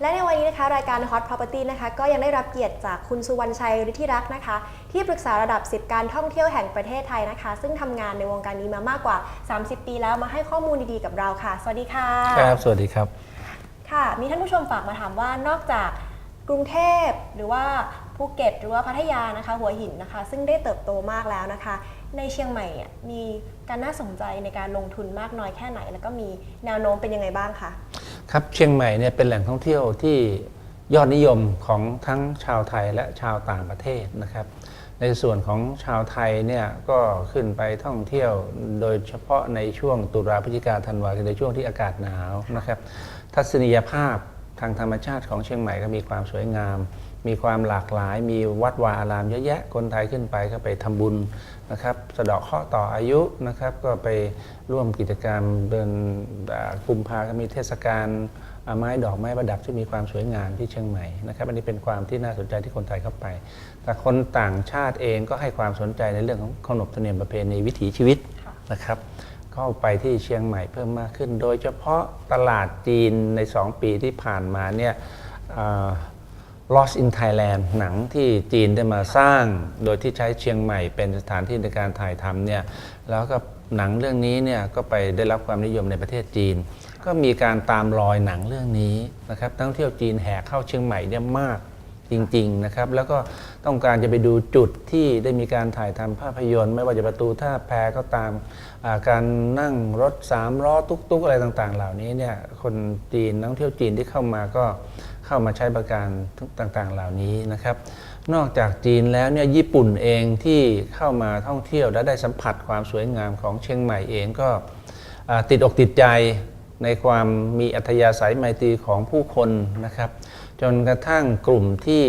และในวันนี้นะคะรายการ Hot Property นะคะก็ยังได้รับเกียรติจากคุณสุวรรณชัยฤทธิรักษ์นะคะ ที่ปรึกษาระดับ 10 การท่องเที่ยวแห่งประเทศไทยนะคะ ซึ่งทำงานในวงการนี้มามากกว่า 30 ปีแล้วมาให้ข้อมูลดีๆกับเราค่ะ สวัสดีค่ะครับสวัสดีครับค่ะ มีท่านผู้ชมฝากมาถามว่านอกจากกรุงเทพหรือว่าภูเก็ตหรือว่าพัทยานะคะ หัวหินนะคะ ซึ่งได้เติบโตมากแล้วนะคะ ในเชียงใหม่อะมีการน่าสนใจในการลงทุนมากน้อยแค่ไหน แล้วก็มีแนวโน้มเป็นยังไงบ้างคะ ครับเชียงใหม่เนี่ยเป็นแหล่งท่องเที่ยวที่ยอดนิยมของทั้งชาวไทยและชาวต่างประเทศนะครับ ในส่วนของชาวไทยเนี่ยก็ขึ้นไปท่องเที่ยวโดยเฉพาะในช่วงตุลาพฤศจิกาธันวาคือในช่วงที่อากาศหนาวนะครับ ทัศนียภาพทางธรรมชาติของเชียงใหม่ก็มีความสวยงาม มีความหลากหลาย มีวัดวาอารามเยอะแยะคนไทยขึ้นไปก็ไปทำบุญนะครับสะเดาะเคราะห์ต่ออายุนะครับก็ไปร่วมกิจกรรมเดือนกุมภาก็มีเทศกาลไม้ดอกไม้ประดับที่มีความสวยงามที่เชียงใหม่นะครับอันนี้เป็นความที่น่าสนใจที่คนไทยเข้าไป แต่คนต่างชาติเองก็ให้ความสนใจในเรื่องของขนบธรรมเนียมประเพณีวิถีชีวิตนะครับเข้าไปที่เชียงใหม่เพิ่มมากขึ้น โดยเฉพาะตลาดจีนใน 2 ปีที่ผ่านมาเนี่ย Lost in Thailand หนังที่จีนได้มาสร้าง โดยที่ใช้เชียงใหม่เป็นสถานที่ในการถ่ายทำเนี่ยแล้วก็หนังเรื่องนี้เนี่ยก็ไปได้รับความนิยมในประเทศจีน ก็มีการตามรอยหนังเรื่องนี้นะครับนักท่องเที่ยวจีนแห่เข้าเชียงใหม่เนี่ยมากจริงๆนะครับแล้วก็ต้องการจะไปดูจุดที่ได้มีการถ่ายทำภาพยนตร์ไม่ว่าจะประตูท่าแพก็ตามาการนั่งรถสามล้อตุ๊กๆ อะไรต่างๆ เหล่านี้เนี่ยคนจีนนักท่องเที่ยวจีนที่เข้ามาก็ เข้ามาใช้บริการต่างๆ เหล่านี้นะครับ นอกจากจีนแล้วเนี่ยญี่ปุ่นเองที่เข้ามาท่องเที่ยวและได้สัมผัสความสวยงามของเชียงใหม่เองก็ติดอกติดใจในความมีอัธยาศัยไมตรีของผู้คนนะครับ จนกระทั่งกลุ่มที่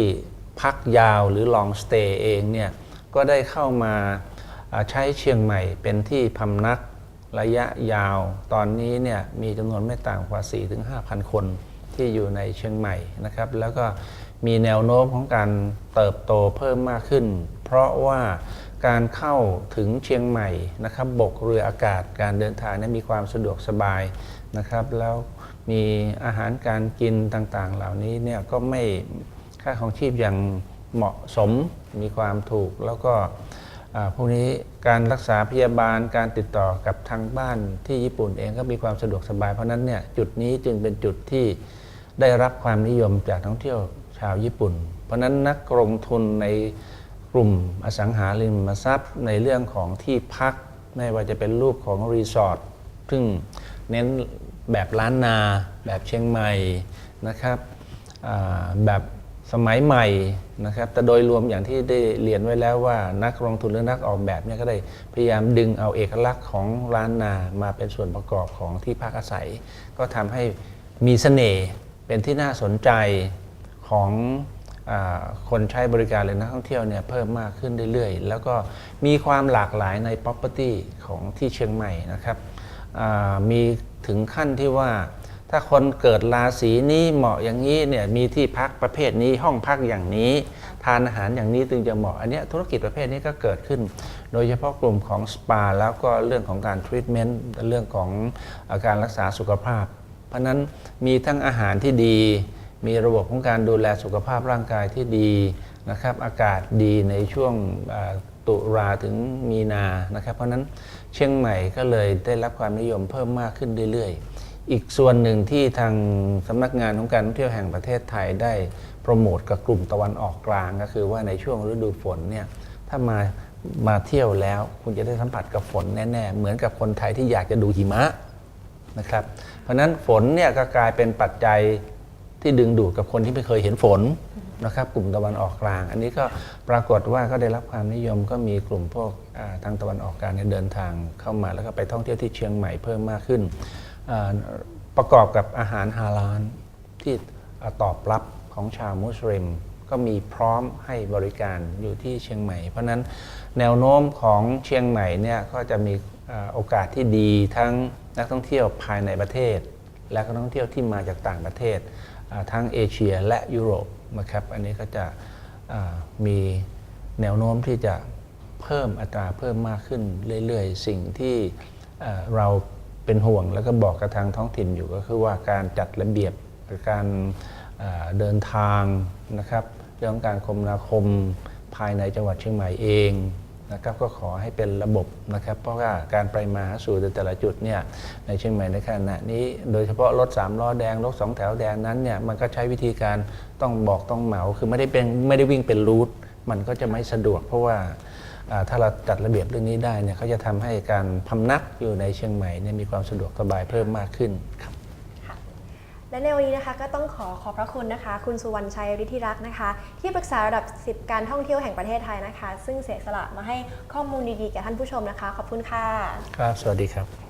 พักยาวหรือ long stay เองเนี่ยก็ได้เข้ามาใช้เชียงใหม่เป็นที่พำนักระยะยาว ตอนนี้เนี่ยมีจำนวนไม่ต่ำกว่า 4-5,000 คน ที่อยู่ในเชียงใหม่นะครับ แล้วก็มีแนวโน้มของการเติบโตเพิ่มมากขึ้น เพราะว่าการเข้าถึงเชียงใหม่นะครับ บกเรืออากาศการเดินทางเนมีความสะดวกสบายนะครับ แล้วมีอาหารการกินต่างๆ เหล่านี้เนี่ยก็ไม่ค่าของชีพอย่างเหมาะสมมีความถูกแล้วก็พวกนี้การรักษาพยาบาลการติดต่อกับทางบ้านที่ญี่ปุ่นเองก็มีความสะดวกสบายเพราะนั้นเนี่ยจุดนี้จึงเป็นจุดที่ ได้รับความนิยมจากท่องเที่ยวชาวญี่ปุ่น เพราะนั้นนักลงทุนในกลุ่มอสังหาริมทรัพย์ในเรื่องของที่พัก ไม่ว่าจะเป็นรูปของรีสอร์ทซึ่งเน้นแบบล้านนา แบบเชียงใหม่นะครับแบบสมัยใหม่นะครับ แต่โดยรวมอย่างที่ได้เรียนไว้แล้วว่า นักลงทุนหรือนักออกแบบเนี่ยก็ได้พยายามดึงเอาเอกลักษณ์ของล้านนามาเป็นส่วนประกอบของที่พักอาศัย ก็ทำให้มีเสน่ห์ เป็นที่น่าสนใจของอคนใช้บริการหรือนักท่องเที่ยวเนี่ยเพิ่มมากขึ้นเรื่อยๆ แล้วก็มีความหลากหลายใน property ของที่เชียงใหม่นะครับมีถึงขั้นที่ว่าถ้าคนเกิดราศีนี้เหมาะอย่างนี้เนี่ยมีที่พักประเภทนี้ห้องพักอย่างนี้ ทานอาหารอย่างนี้จึงจะเหมาะ อันนี้ธุรกิจประเภทนี้ก็เกิดขึ้น โดยเฉพาะกลุ่มของสปาแล้วก็เรื่องของการทรีทเมนต์เรื่องของอาการรักษาสุขภาพ เพราะนั้นมีทั้งอาหารที่ดี มีระบบของการดูแลสุขภาพร่างกายที่ดีนะครับอากาศดีในช่วงตุลาถึงมีนานะครับเพราะฉะนั้นเชียงใหม่ก็เลยได้รับความนิยมเพิ่มมากขึ้นเรื่อยๆ อีกส่วนหนึ่งที่ทางสำนักงานของการท่องเที่ยวแห่งประเทศไทยได้โปรโมทกับกลุ่มตะวันออกกลางก็คือว่าในช่วงฤดูฝนเนี่ยถ้ามามาเที่ยวแล้วคุณจะได้สัมผัสกับฝนแน่ๆ เหมือนกับคนไทยที่อยากจะดูหิมะ นะครับ เพราะนั้นฝนเนี่ยก็กลายเป็นปัจจัยที่ดึงดูดกับคนที่ไม่เคยเห็นฝนนะครับ กลุ่มตะวันออกกลาง อันนี้ก็ปรากฏว่าก็ได้รับความนิยมก็มีกลุ่มพวกทางตะวันออกกลางเนี่ยเดินทางเข้ามาแล้วก็ไปท่องเที่ยวที่เชียงใหม่เพิ่มมากขึ้น ประกอบกับอาหารฮาลาลที่ตอบรับของชาวมุสลิมก็มีพร้อมให้บริการอยู่ที่เชียงใหม่ เพราะนั้นแนวโน้มของเชียงใหม่เนี่ยก็จะมี โอกาสที่ดีทั้งนักท่องเที่ยวภายในประเทศ และก็นักท่องเที่ยวที่มาจากต่างประเทศ ทั้งเอเชียและยุโรปนะครับอันนี้ก็จะมีแนวโน้มที่จะเพิ่มอัตราเพิ่มมากขึ้นเรื่อยๆ สิ่งที่เราเป็นห่วงแล้วก็บอกกับทางท้องถิ่นอยู่ก็คือว่าการจัดระเบียบการเดินทางนะครับเรื่องการคมนาคมภายในจังหวัดเชียงใหม่เอง นะครับก็ขอให้เป็นระบบนะครับ เพราะว่าการไปมาหาสู่แต่ละจุดเนี่ยในเชียงใหม่ในขณะนี้ โดยเฉพาะรถ3ล้อแดงรถสองแถวแดงนั้นเนี่ยมันก็ใช้วิธีการต้องบอกต้องเหมาคือไม่ได้เป็นไม่ได้วิ่งเป็นรูทมันก็จะไม่สะดวก เพราะว่าถ้าเราจัดระเบียบเรื่องนี้ได้เนี่ยเขาจะทำให้การพำนักอยู่ในเชียงใหม่เนี่ยมีความสะดวกสบายเพิ่มมากขึ้นครับ และในวันนี้นะคะก็ต้องขอขอบพระคุณนะคะ คุณสุวรรณชัยฤทธิรักษ์นะคะ ที่ปรึกษาระดับสิบการท่องเที่ยวแห่งประเทศไทยนะคะ ซึ่งเสียสละมาให้ข้อมูลดีๆแก่ท่านผู้ชมนะคะ ขอบคุณค่ะ ครับ สวัสดีครับ